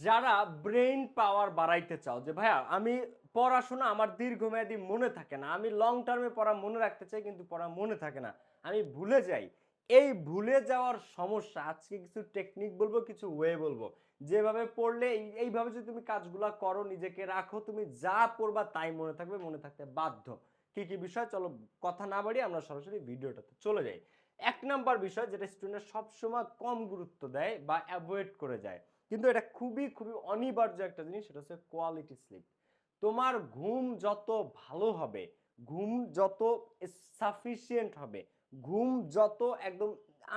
যারা ব্রেইন পাওয়ার বাড়াইতে চাও, যে ভাইয়া, আমি পড়াশোনা আমার দীর্ঘমেয়াদী মনে থাকে না, আমি লং টার্মে পড়া মনে রাখতে চাই, কিন্তু পড়া মনে থাকে না, আমি ভুলে যাই। এই ভুলে যাওয়ার সমস্যা, আজকে কিছু টেকনিক বলব, কিছু ওয়ে বলব। যেভাবে পড়লে, এই- এইভাবে যদি তুমি কাজগুলো করো, নিজেকে রাখো, তুমি যা পড়বা তাই মনে থাকবে, মনে থাকতে বাধ্য। কি কি বিষয়? চলো কথা না বাড়িয়ে আমরা সরাসরি ভিডিওটাতে চলে যাই। এক নাম্বার বিষয়, যেটা স্টুডেন্ট সবসময় কম গুরুত্ব দেয় বা অ্যাভয়েড করে যায়। কিন্তু এটা খুবই খুবই অনিবার্য একটা জিনিস, সেটা হচ্ছে কোয়ালিটি স্লিপ তোমার ঘুম যত ভালো হবে, ঘুম যত সাফিসিয়েন্ট হবে, ঘুম যত একদম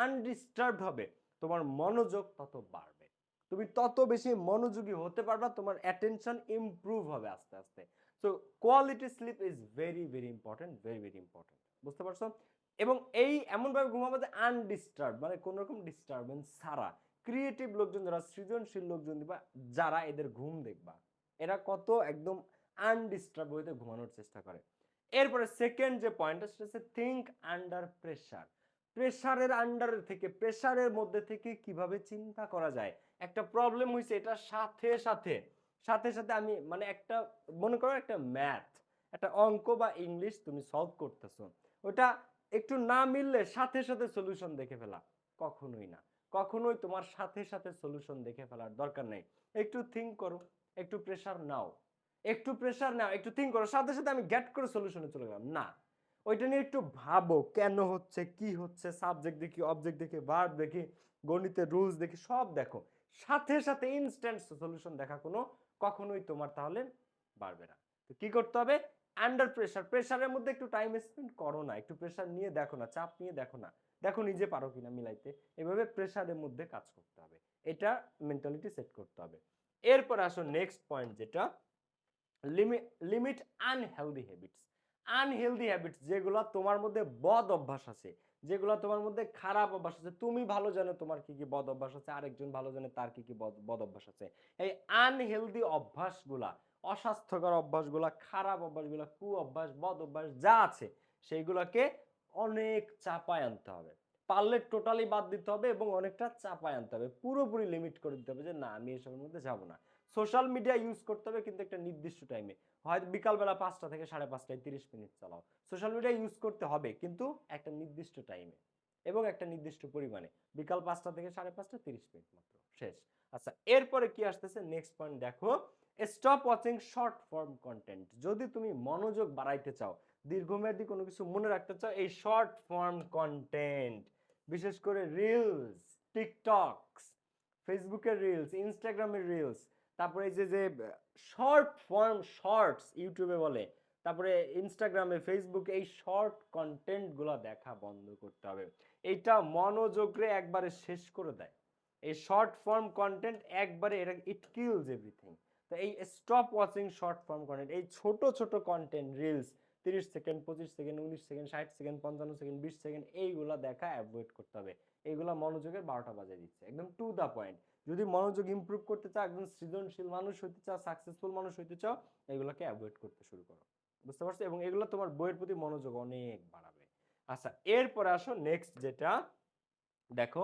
আনডিস্টার্বড হবে, তোমার মনোযোগ তত বাড়বে। তুমি তত বেশি মনোযোগী হতে পারবা, তোমার অ্যাটেনশন ইমপ্রুভ হবে আস্তে আস্তে। So quality sleep is very very important very very important বুঝতে পারছ? এবং এই এমনভাবে ঘুমাবো যে আনডিস্টার্ব মানে কোনো রকম ডিস্টারবেন্স ছাড়া। ক্রিয়েটিভ লোকজন যারা, সৃজনশীল লোকজন দিবা যারা এদের ঘুম দেখবা, এরা কত একদম আনডিস্টার্ব হইতে ঘুমানোর চেষ্টা করে। এরপরে সেকেন্ড যে পয়েন্টটা সেটা হচ্ছে থিঙ্ক আন্ডার প্রেশার প্রেশারের আন্ডারে থেকে প্রেশারের মধ্যে থেকে কীভাবে চিন্তা করা যায়? একটা প্রবলেম হয়েছে এটার সাথে সাথে সাথে সাথে আমি মানে একটা, মনে করো একটা ম্যাথ একটা অঙ্ক বা ইংলিশ তুমি সলভ করতেছো। ওটা একটু না মিললে সাথে সাথে সলিউশন দেখে ফেলা, কখনোই না। কখনোই তোমার সাথে সাথে সলিউশন দেখে ফেলার দরকার নেই। একটু থিঙ্ক করো, একটু প্রেশার নাও। একটু প্রেশার নাও, একটু থিঙ্ক করো। সাথে সাথে আমি গ্যাট করে সলিউশনে চলে গেলাম। না, ওইটা নিয়ে একটু ভাবো, কেন হচ্ছে, কি হচ্ছে সাবজেক্ট দেখি অবজেক্ট দেখি ভার্ব দেখি গণিতের রুলস দেখি, সব দেখো। সাথে সাথে ইনস্ট্যান্ট সলিউশন দেখা কোনো কখনোই তোমার তাহলে বাড়বে না। তো কি করতে হবে? আন্ডার প্রেশার প্রেশারের মধ্যে একটু টাইম স্পেন্ড করো না, একটু প্রেশার নিয়ে দেখো না, চাপ নিয়ে দেখো না। দেখো নিজে পারো কিনা মিলাইতে। এভাবে প্রেশারের মধ্যে কাজ করতে হবে। এটা মেন্টালিটি সেট করতে হবে। এরপর আসো নেক্সট পয়েন্ট যেটা limit limit unhealthy habits unhealthy habits যেগুলো তোমার মধ্যে বদ অভ্যাস আছে, যেগুলো তোমার মধ্যে খারাপ অভ্যাস আছে, তুমি ভালো জানো তোমার কি কি বদ অভ্যাস আছে, আরেকজন ভালো জানে তার কি কি বদ অভ্যাস আছে। এই আনহেলদি অভ্যাসগুলা, অস্বাস্থ্যকর অভ্যাসগুলা, খারাপ অভ্যাসগুলা কু অভ্যাস বদ অভ্যাস যা আছে, সেইগুলোকে অনেক চাপায় আনতে হবে। পারলে টোটালি বাদ দিতে হবে এবং অনেকটা চাপায় আনতে হবে। পুরোপুরি লিমিট করে দিতে হবে যে, না, আমি এসবের মধ্যে যাব না। সোশ্যাল মিডিয়া ইউজ করতে হবে কিন্তু একটা নির্দিষ্ট টাইমে হয়তো বিকালবেলা পাঁচটা থেকে সাড়ে পাঁচটায় তিরিশ মিনিট চালাও। সোশ্যাল মিডিয়া ইউজ করতে হবে কিন্তু একটা নির্দিষ্ট টাইমে এবং একটা নির্দিষ্ট পরিমাণে। বিকাল পাঁচটা থেকে সাড়ে পাঁচটা তিরিশ মিনিট মাত্র। শেষ। আচ্ছা এরপরে কি আসতেছে? নেক্সট পয়েন্ট দেখো। Stop watching short form content যদি তুমি মনোযোগ বাড়াইতে চাও দীর্ঘমেয়াদী কোনো কিছু মনে রাখতে চাও, এই শর্ট ফর্ম কন্টেন্ট বিশেষ করে রিলস টিকটকস ফেসবুকের রিলস ইনস্টাগ্রামের রিলস তারপরে এই যে যে শর্ট ফর্ম শর্টস ইউটিউবে বলে, তারপরে ইনস্টাগ্রামে ফেসবুকে এই শর্ট কন্টেন্টগুলো দেখা বন্ধ করতে হবে। এইটা মনোযোগরে একবারে শেষ করে দেয়। এই শর্ট ফর্ম কন্টেন্ট একবারে এটা ইট কিলস এভরিথিং তো এই stop watching short form content এই ছোট ছোট কন্টেন্ট রিলস তিরিশ সেকেন্ড, পঁচিশ সেকেন্ড, উনিশ সেকেন্ড, ষাট সেকেন্ড, পঞ্চান্ন সেকেন্ড, বিশ সেকেন্ড, এইগুলা দেখা অ্যাভয়েড করতে হবে। এইগুলা মনোযোগের বারোটা বাজে দিচ্ছে। একদম টু দ্য পয়েন্ট যদি মনোযোগ ইমপ্রুভ করতে চাও, একদম সৃজনশীল মানুষ হইতে চাও সাকসেসফুল মানুষ হইতে চাও, এগুলোকে অ্যাভয়েড করতে শুরু করো। বুঝতে পারছ? এবং এগুলো তোমার বইয়ের প্রতি মনোযোগ অনেক বাড়াবে। আচ্ছা এরপরে আসো নেক্সট যেটা। দেখো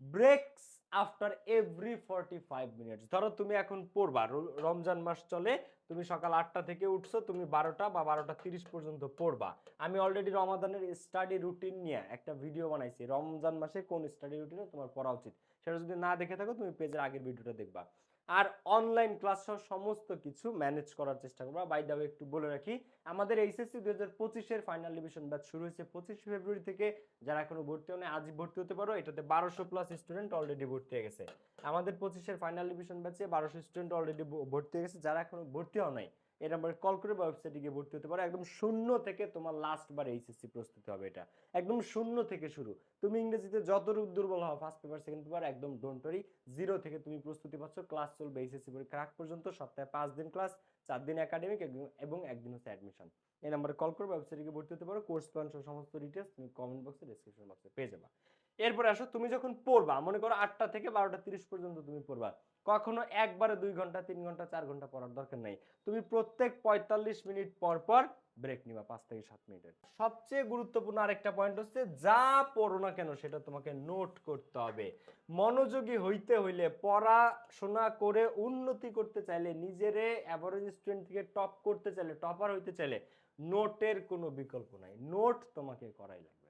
breaks after every forty five minutes ধরো তুমি এখন পড়বা রমজান মাস চলে, তুমি সকাল আটটা থেকে উঠছো, তুমি বারোটা বা বারোটা তিরিশ পর্যন্ত পড়বা। আমি অলরেডি রমাদানের স্টাডি রুটিন নিয়ে একটা ভিডিও বানাইছি, রমজান মাসে কোন স্টাডি রুটিনে তোমার পড়া উচিত? সেটা যদি না দেখে থাকো, তুমি পেজের আগের ভিডিওটা দেখবা। আর অনলাইন ক্লাস সহ সমস্ত কিছু ম্যানেজ করার চেষ্টা করব। বাই দাবে একটু বলে রাখি, আমাদের এইচএসসি দুই হাজার পঁচিশের ফাইনাল ডিভিশন ব্যাচ শুরু হয়েছে পঁচিশে ফেব্রুয়ারি থেকে। যারা এখনও ভর্তি হয়নি আজ ভর্তি হতে পারো। এটাতে বারোশো প্লাস স্টুডেন্ট অলরেডি ভর্তি হয়ে গেছে। আমাদের পঁচিশের ফাইনাল ডিভিশন ব্যাচে বারোশো স্টুডেন্ট অলরেডি ভর্তি হয়ে গেছে। যারা এখনও ভর্তি হওয়া নাই এই নাম্বারে কল করে বা ওয়েবসাইটে গিয়ে ভর্তি হতে পারো। একদম শূন্য থেকে তোমার লাস্ট বার এইচএসসি প্রস্তুতি হবে এটা। একদম শূন্য থেকে শুরু। তুমি ইংরেজিতে যতটুকু দুর্বল হও ফার্স্ট পেপার সেকেন্ড পেপার একদম ডোন্ট ওয়ারি জিরো থেকে তুমি প্রস্তুতি পাচ্ছ। ক্লাস চলবে এইচএসসি পরীক্ষা আগ পর্যন্ত, সপ্তাহে পাঁচ দিন ক্লাস চার দিন একাডেমিক এবং একদিন হচ্ছে অ্যাডমিশন এই নাম্বারে কল করে ওয়েবসাইটে গিয়ে ভর্তি হতে পারো। কোর্স প্ল্যান সহ সমস্ত ডিটেলস তুমি কমেন্ট বক্সে ডেসক্রিপশন বক্সে পেয়ে যাবা। এরপরে আসো, তুমি যখন পড়বা, মনে করো আটটা থেকে বারোটা তিরিশ পর্যন্ত তুমি পড়বা। কখনো একবারে দুই ঘণ্টা, তিন ঘণ্টা, চার ঘণ্টা পড়ার দরকার নেই। তুমি প্রত্যেক পঁয়তাল্লিশ মিনিট পর পর ব্রেক নিবা পাঁচ থেকে সাত মিনিটের। সবচেয়ে গুরুত্বপূর্ণ আরেকটা পয়েন্ট হচ্ছে যা পড়ো না কেন সেটা তোমাকে নোট করতে হবে। মনোযোগী হইতে হইলে পড়াশোনা করে উন্নতি করতে চাইলে, নিজেরে অ্যাভারেজ স্টুডেন্ট থেকে টপ করতে চাইলে টপার হইতে চাইলে নোটের কোনো বিকল্প নাই। নোট তোমাকে করাই লাগবে।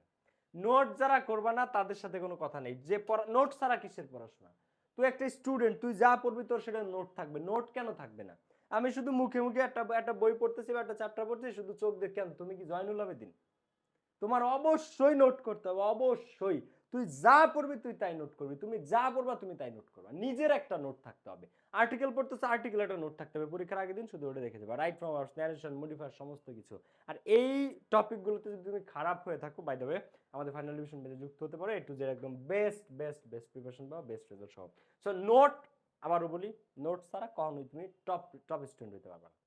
নোট যারা করবে না তাদের সাথে কোনো কথা নেই। যে পড়া নোট ছাড়া কিসের পড়াশোনা? তুই একটা স্টুডেন্ট তুই যা পড়বি তোর সেটা নোট থাকবে। নোট কেন থাকবে না? আমি শুধু মুখে মুখে একটা একটা বই পড়তেছি বা একটা চ্যাপ্টার পড়তেছি, শুধু চোখ দেখ কেন, তুমি কি জয়নুল আবেদিন? তোমার অবশ্যই নোট করতে হবে, অবশ্যই। তুই যা পড়বি তুই তাই নোট করবি। তুমি যা পড়বা তুমি তাই নোট করবা। নিজের একটা নোট থাকতে হবে। আর্টিকেল পড়তেছে আর্টিকেল একটা নোট থাকতে হবে। পরীক্ষার আগের দিন শুধু ওটা দেখে যাবে। Right form hours narration modifier সমস্ত কিছু। আর এই টপিকগুলোতে যদি তুমি খারাপ হয়ে থাকো বাই ওয়ে আমাদের ফাইনাল ডিভিশন বেজে যুক্ত হতে পারে। একটু যে একদম বেস্ট বেস্ট বেস্ট প্রিপারেশন পাবা বেস্ট রেজাল্ট সব সো নোট আবারও বলি নোট ছাড়া কখনোই তুমি টপ টপ স্টুডেন্ট হতে পারবে না।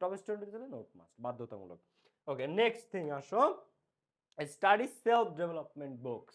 টপ স্টুডেন্ট হতে নোট মাস্ট বাধ্যতামূলক। ওকে নেক্সট থিং আসো। স্টাডি সেলফ ডেভেলপমেন্ট বুকস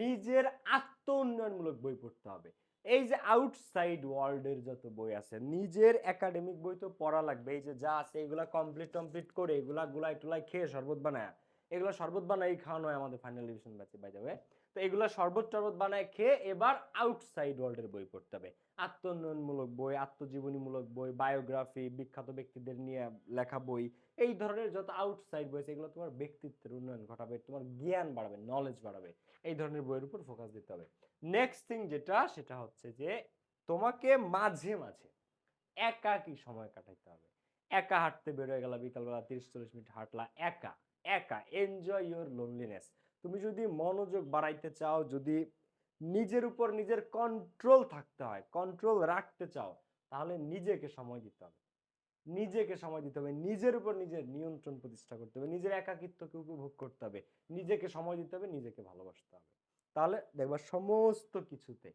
নিজের আত্ম উন্নয়নমূলক বই পড়তে হবে। এই যে আউটসাইড ওয়ার্ল্ডের যত বই আছে, নিজের একাডেমিক বই তো পড়া লাগবে। এই যে যা আছে, এগুলা কমপ্লিট টমপ্লিট করে এগুলা গুলাই টুলাই খেয়ে শরবত বানায়, এগুলো শরবত বানাই খাওয়ানো হয় আমাদের ফাইনাল ডিভিশন ব্যাচে বাই যাবে তো এগুলো শরবত টরবত বানায় খেয়ে এবার আউটসাইড ওয়ার্ল্ডের বই পড়তে হবে। আত্মোন্নয়নমূলক বই, আত্মজীবনীমূলক বই বায়োগ্রাফি বিখ্যাত ব্যক্তিদের নিয়ে লেখা বই, এই ধরনের যত আউটসাইড বই এগুলো তোমার ব্যক্তিত্বের উন্নয়ন ঘটাবে, তোমার জ্ঞান বাড়াবে নলেজ বাড়াবে, এই ধরনের বইয়ের উপর ফোকাস দিতে হবে। নেক্সট থিং যেটা, সেটা হচ্ছে যে তোমাকে মাঝে মাঝে একা কি সময় কাটাইতে হবে? একা হাঁটতে বেরোয় গেলা বিকালবেলা তিরিশ চল্লিশ মিনিট হাঁটলা, একা একা এনজয় ইউর লোনলিনেস তুমি যদি মনোযোগ বাড়াইতে চাও, যদি নিজের উপর নিজের কন্ট্রোল থাকতে হয় কন্ট্রোল রাখতে চাও, তাহলে নিজেকে সময় দিতে হবে। নিজেকে সময় দিতে হবে। নিজের উপর নিজের নিয়ন্ত্রণ প্রতিষ্ঠা করতে হবে। নিজের একাকিত্বকে উপভোগ করতে হবে। নিজেকে সময় দিতে হবে, নিজেকে ভালোবাসতে হবে। তাহলে দেখবা সমস্ত কিছুতে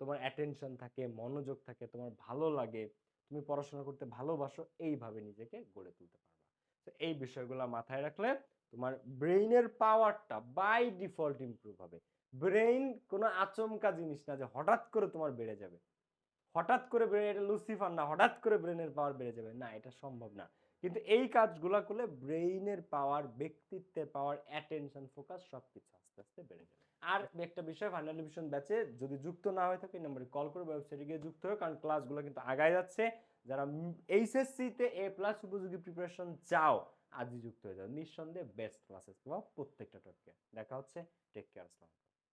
তোমার অ্যাটেনশন থাকে, মনোযোগ থাকে, তোমার ভালো লাগে, তুমি পড়াশোনা করতে ভালোবাসো, এইভাবে নিজেকে গড়ে তুলতে পারবা। তো এই বিষয়গুলো মাথায় রাখলে তোমার ব্রেইনের পাওয়ারটা বাই ডিফল্ট ইমপ্রুভ হবে। ব্রেইন কোনো আচমকা জিনিস না যে হঠাৎ করে তোমার বেড়ে যাবে। হঠাৎ করে ব্রেন এটা লুসিফার না, হঠাৎ করে ব্রেনের পাওয়ার বেড়ে যাবে। না, এটা সম্ভব না। কিন্তু এই কাজগুলো করলে ব্রেইনের পাওয়ার, ব্যক্তিত্বের পাওয়ার অ্যাটেনশন ফোকাস সব কিছু আস্তে আস্তে বেড়ে যাবে। আর একটা বিষয় ফাইনাল ডিভিশন ব্যাচে যদি যুক্ত না হয়ে থাকে, এই নম্বরে কল করে ওয়েবসাইটে গিয়ে যুক্ত হয়ে, কারণ ক্লাসগুলো কিন্তু আগায় যাচ্ছে। যারা এইচএসসিতে এ প্লাস উপযোগী প্রিপারেশন চাও আজই যুক্ত হয়ে যাবে নিঃসন্দেহে বেস্ট ক্লাসেস পাওয়া প্রত্যেকটা টপিকে দেখা হচ্ছে টেক কেয়ার আসসালাম